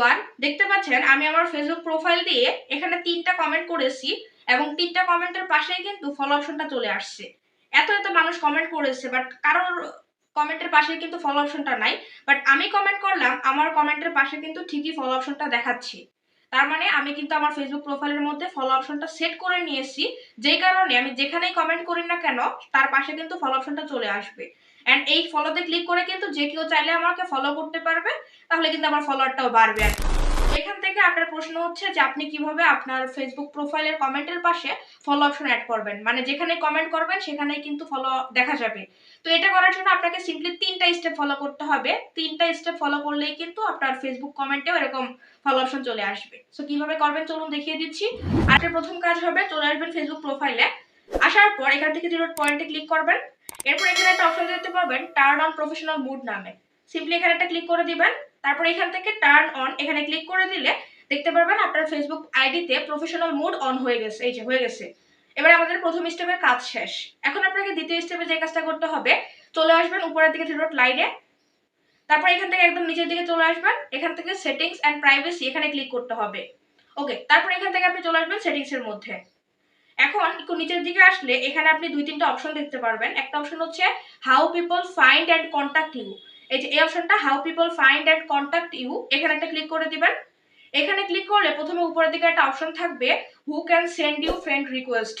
Everyone দেখতে পাচ্ছেন, আমি আমার ফেসবুক প্রোফাইল দিয়ে এখানে তিনটা কমেন্ট করেছি এবং তিনটা কমেন্টের পাশেই কিন্তু ফলো অপশনটা চলে আসছে। এত এত মানুষ কমেন্ট করেছে বাট কারোর কমেন্টের পাশে কিন্তু ফলো অপশনটা নাই। বাট আমি কমেন্ট করলাম, আমার কমেন্টের পাশে কিন্তু ঠিকই ফলো অপশনটা দেখাচ্ছে। তার মানে আমি কিন্তু আমার ফেসবুক প্রোফাইলের মধ্যে ফলো অপশনটা সেট করে নিয়েছি। যেই কারণে আমি যেখানেই কমেন্ট করি না কেন, তার পাশে কিন্তু ফলো অপশনটা চলে আসবে। অ্যান্ড এই ফলোতে ক্লিক করে কিন্তু যে কেউ চাইলে আমাকে ফলো করতে পারবে, তাহলে কিন্তু আমার ফলোয়ারটাও বাড়বে আর থেকে আপনার প্রশ্ন হচ্ছে যে আপনি কীভাবে আপনার ফেসবুক প্রোফাইলের কমেন্টের পাশে ফলো অপশন অ্যাড করবেন? মানে যেখানে কমেন্ট করবেন সেখানে কিন্তু ফলো দেখা যাবে। তো এটা করার জন্য আপনাকে সিম্পলি তিনটা স্টেপ ফলো করতে হবে। তিনটা স্টেপ ফলো করলেই কিন্তু আপনার ফেসবুক কমেন্টেও এরকম ফলো অপশন চলে আসবে। সো কীভাবে করবেন চলুন দেখিয়ে দিচ্ছি। আর প্রথম কাজ হবে, চলে আসবেন ফেসবুক প্রোফাইলে আসার পর এখান থেকে জিরো পয়েন্টে ক্লিক করবেন। এরপর এখানে একটা অপশন দেখতে পাবেন টার্ন অন প্রফেশনাল মুড নামে। সিম্পলি এখানে একটা ক্লিক করে দিবেন। তারপর এখান থেকে টার্ন অন এখানে ক্লিক করে দিলে দেখতে পারবেন আপনার ফেসবুক আইডিতে প্রফেশনাল মুড অন হয়ে গেছে, এই যে হয়ে গেছে। এবার আমাদের প্রথম স্টেপের কাজ শেষ। এখন আপনাকে দ্বিতীয় স্টেপে যে কাজটা করতে হবে, চলে আসবেন উপরের দিকে থ্রি ডট লাইনে তারপর এখান থেকে একদম নিচের দিকে চলে আসবেন, এখান থেকে সেটিংস অ্যান্ড প্রাইভেসি এখানে ক্লিক করতে হবে। ওকে তারপর এখান থেকে আপনি চলে আসবেন সেটিংস এর মধ্যে। এখন একটু নিচের দিকে আসলে এখানে আপনি দুই তিনটা অপশন দেখতে পারবেন। একটা অপশন হচ্ছে how people find and contact you এই যে, এই অপশনটা how people find and contact you এখানে একটা ক্লিক করে দিবেন। এখানে ক্লিক করলে প্রথমে উপরের দিকে একটা অপশন থাকবে who can send you friend request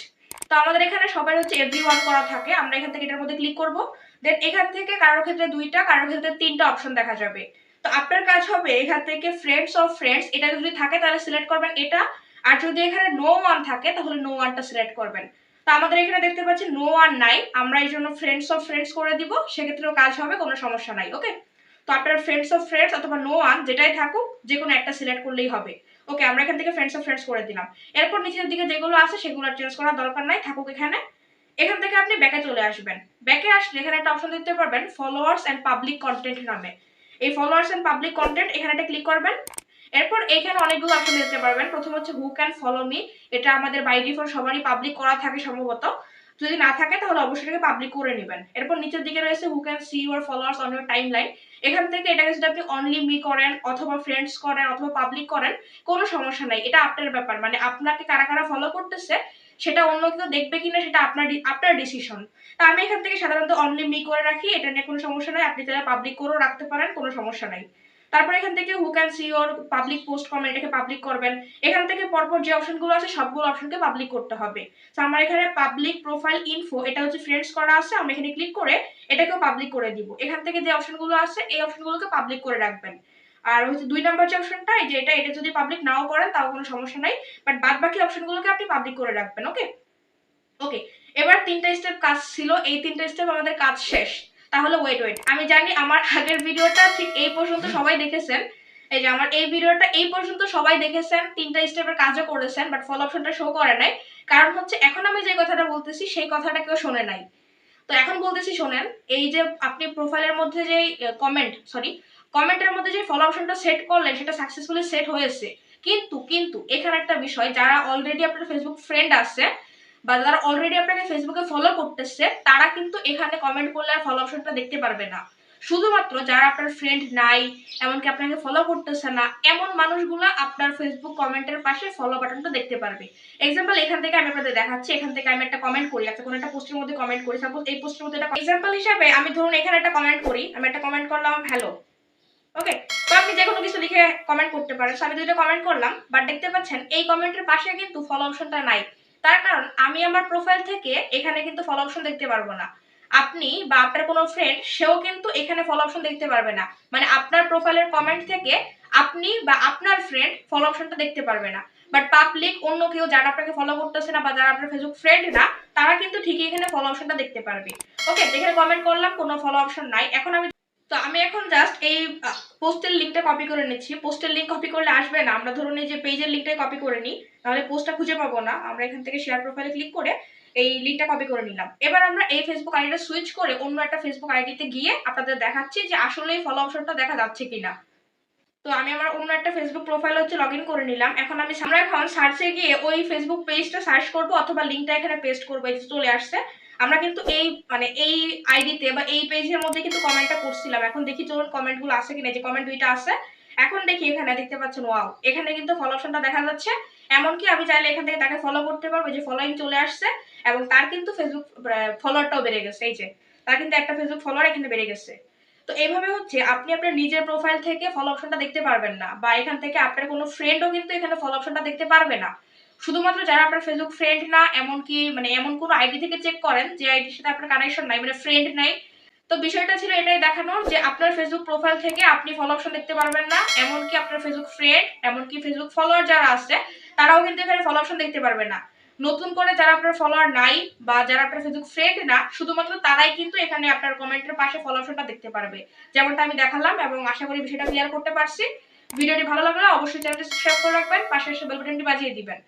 তো আমাদের এখানে সবার হচ্ছে এভরি ওয়ান করা থাকে, আমরা এখান থেকে এটার মধ্যে ক্লিক করব। দেন এখান থেকে কারোর ক্ষেত্রে দুইটা, কারোর ক্ষেত্রে তিনটা অপশন দেখা যাবে। তো আপনার কাজ হবে এখান থেকে ফ্রেন্ডস অফ ফ্রেন্ডস এটা যদি থাকে তাহলে সিলেক্ট করবেন এটা। আর যদি এখানে নো ওয়ান থাকে, তাহলে নো ওয়ানটা সিলেক্ট করবেন। তো আমাদের এখানে দেখতে পাচ্ছি নো ওয়ান নাই। আমরা এই জন্য ফ্রেন্ডস অফ ফ্রেন্ডস করে দিব। সেক্ষেত্রেও কাজ হবে, কোনো সমস্যা নাই ওকে তো আপনার ফ্রেন্ডস অফ ফ্রেন্ডস অথবা নো ওয়ান যেটাই থাকুক, যে কোনো একটা সিলেক্ট করলেই হবে। ওকে আমরা এখান থেকে ফ্রেন্ডস অফ ফ্রেন্ডস করে দিলাম। এরপর নিচের দিকে যেগুলো আছে, সেগুলো চেঞ্জ করার দরকার নাই, থাকুক এখানে। এখান থেকে আপনি ব্যাকে চলে আসবেন। ব্যাকে আসলে এখানে একটা অপশন দেখতে পারবেন ফলোয়ার্স অ্যান্ড পাবলিক কন্টেন্ট নামে। এই ফলোয়ার্স অ্যান্ড পাবলিক কন্টেন্ট এখানে একটা ক্লিক করবেন। এরপর এখানে অনেকগুলো অপশন দেখতে পারবেন। প্রথম হচ্ছে হু ক্যান ফলো মি এটা আমাদের বাই ডিফল্ট সবারই পাবলিক করা থাকে সম্ভবত। যদি না থাকে, তাহলে অবশ্যই এটাকে পাবলিক করে নেবেন। এরপর নিচের দিকে রয়েছে who can see your followers on your timeline এখান থেকে এটাকে যদি আপনি অনলি মি করেন, অথবা ফ্রেন্ডস করেন, অথবা পাবলিক করেন, কোনো সমস্যা নাই। এটা আপনার ব্যাপার। মানে আপনাকে কারা কারা ফলো করতেছে, সেটা অন্য কেউ দেখবে কিনা, সেটা আপনার আপনার ডিসিশন তা আমি এখান থেকে সাধারণত অনলি মি করে রাখি। এটা নিয়ে কোনো সমস্যা নাই। আপনি তাহলে পাবলিক করেও রাখতে পারেন, কোনো সমস্যা নাই। তারপর এখান থেকে who can see your public post comment এটাকে পাবলিক করবেন। এখান থেকে পরপর যে অপশনগুলো আছে, সবগুলো অপশনকে পাবলিক করতে হবে। তো আমার এখানে পাবলিক প্রোফাইল ইনফো এটা হচ্ছে ফ্রেন্ডস করা আছে, আমি এখানে ক্লিক করে এটাকেও পাবলিক করে দিব। এখান থেকে যে অপশনগুলো আছে, এই অপশনগুলোকে পাবলিক করে রাখবেন। আর হচ্ছে দুই নম্বর যে অপশনটা যে এটা এটা যদি পাবলিক নাও করেন, তাও কোনো সমস্যা নাই। বাট বাদ বাকি অপশনগুলোকে আপনি পাবলিক করে রাখবেন ওকে ওকে এবার তিনটা স্টেপ কাজ ছিল। এই তিনটা স্টেপ আমাদের কাজ শেষ। তাহলে ওয়েট ওয়েট আমি জানি আমার আগের ভিডিওটা ঠিক এই পর্যন্ত সবাই দেখেছেন। এই যে আমার এই ভিডিওটা এই পর্যন্ত সবাই দেখেছেন তিনটা স্টেপের কাজও করেছেন বাট ফল অপশনটা শো করে নাই। কারণ হচ্ছে এখন আমি যে কথাটা বলতেছি সেই কথাটা কেউ শোনে নাই। তো এখন বলতেছি শোনেন এই যে আপনি প্রোফাইলের মধ্যে যে কমেন্ট সরি কমেন্টের মধ্যে যে ফলো অপশনটা সেট করলেন সেটা সাকসেসফুলি সেট হয়েছে। কিন্তু কিন্তু এখানে একটা বিষয় যারা অলরেডি আপনার ফেসবুক ফ্রেন্ড আছে বা যারা অলরেডি আপনাকে ফেসবুকে ফলো করতেছে, তারা কিন্তু এখানে কমেন্ট করলে আর ফলো অপশনটা দেখতে পারবে না। শুধুমাত্র যারা আপনার ফ্রেন্ড নাই, এমনকি আপনাকে ফলো করতেছে না, এমন মানুষগুলো আপনার ফেসবুক কমেন্টের পাশে ফলো বাটনটা দেখতে পারবে। এক্সাম্পল এখান থেকে আমি আপনাদের দেখাচ্ছি, এখান থেকে আমি একটা কমেন্ট করি একটা কোনো একটা পোস্টের মধ্যে কমেন্ট করি। সাপোজ এই পোস্টের মধ্যে একটা এক্সাম্পল হিসাবে, আমি ধরুন এখানে একটা কমেন্ট করি, আমি একটা কমেন্ট করলাম হ্যালো ওকে তো আপনি যে কোনো কিছু লিখে কমেন্ট করতে পারেন। আমি দুইটা কমেন্ট করলাম বাট দেখতে পাচ্ছেন, এই কমেন্টের পাশে কিন্তু ফলো অপশনটা নাই। তার কারণ আমি আমার প্রোফাইল থেকে এখানে কিন্তু ফলো অপশন দেখতে পারব না। আপনি বা আপনার কোনো ফ্রেন্ড সেও কিন্তু এখানে ফলো অপশন দেখতে পারবে না। মানে আপনার প্রোফাইলের কমেন্ট থেকে আপনি বা আপনার ফ্রেন্ড ফলো অপশনটা দেখতে পারবে না। বাট পাবলিক অন্য কেউ যারা আপনাকে ফলো করতেছে না বা যারা আপনার ফেসবুক ফ্রেন্ড না, তারা কিন্তু ঠিকই এখানে ফলো অপশনটা দেখতে পারবে। ওকে এখানে কমেন্ট করলাম, কোনো ফলো অপশন নাই। এখন আমি তো আমি এখন জাস্ট এই পোস্টের লিঙ্কটা কপি করে নিচ্ছি। পোস্টের লিঙ্ক কপি করলে আসবে না। আমরা ধরুন এই যে পেজের লিঙ্কটাই কপি করে নিই। তাহলে পোস্টটা খুঁজে পাবো না। আমরা এখান থেকে শেয়ার প্রোফাইলে ক্লিক করে এই লিঙ্কটা কপি করে নিলাম। এবার আমরা এই ফেসবুক আইডিটা সুইচ করে অন্য একটা ফেসবুক আইডিতে গিয়ে আপনাদের দেখাচ্ছি যে আসলে এই ফলো অপশনটা দেখা যাচ্ছে কিনা। তো আমি আমার অন্য একটা ফেসবুক প্রোফাইল হচ্ছে লগ করে নিলাম। এখন আমি আমরা এখন সার্চে গিয়ে ওই ফেসবুক পেজটা সার্চ করব অথবা লিঙ্কটা এখানে পেস্ট করব, এই চলে আসছে। আমরা কিন্তু এই মানে এই আইডিতে বা এই পেজের মধ্যে কিন্তু কমেন্টটা করছিলাম। এখন দেখি চলুন কমেন্টগুলো আছে কিনা যে কমেন্ট দুইটা আছে এখন দেখি এখানে দেখতে পাচ্ছেন, ওয়াও। এখানে কিন্তু ফলো অপশনটা দেখা যাচ্ছে। এমনকি আমি চাইলে এখান থেকে তাকে ফলো করতে পারব যে ফলোইং চলে আসছে, এবং তার কিন্তু ফেসবুক ফলোয়ারটাও বেড়ে গেছে, এই যে। তার কিন্তু একটা ফেসবুক ফলোয়ার এখানে বেড়ে গেছে। তো এইভাবে হচ্ছে, আপনি আপনার নিজের প্রোফাইল থেকে ফলো অপশনটা দেখতে পারবেন না, বা এখান থেকে আপনার কোনো ফ্রেন্ডও কিন্তু এখানে ফলো অপশনটা দেখতে পারবে না। শুধুমাত্র যারা আপনার ফেসবুক ফ্রেন্ড না, এমনকি মানে এমন কোনো আইডি থেকে চেক করেন, যে আইডির সাথে আপনার কানেকশন নাই মানে ফ্রেন্ড নাই তো বিষয়টা ছিল এটাই দেখানোর যে আপনার ফেসবুক প্রোফাইল থেকে আপনি ফলো অপশন দেখতে পারবেন না, এমনকি আপনার ফেসবুক ফ্রেন্ড এমনকি ফেসবুক ফলোয়ার যারা আছে তারাও কিন্তু এখানে ফলো অপশন দেখতে পারবে না। নতুন করে যারা আপনার ফলোয়ার নাই বা যারা আপনার ফেসবুক ফ্রেন্ড না, শুধুমাত্র তারাই কিন্তু এখানে আপনার কমেন্টের পাশে ফলো অপশনটা দেখতে পারবে। যেমনটা আমি দেখালাম এবং আশা করি বিষয়টা ক্লিয়ার করতে পারছি। ভিডিওটি ভালো লাগলে অবশ্যই চ্যানেলটি সাবস্ক্রাইব করে রাখবেন, পাশে এসে বেল বাটনটি বাজিয়ে দিবেন।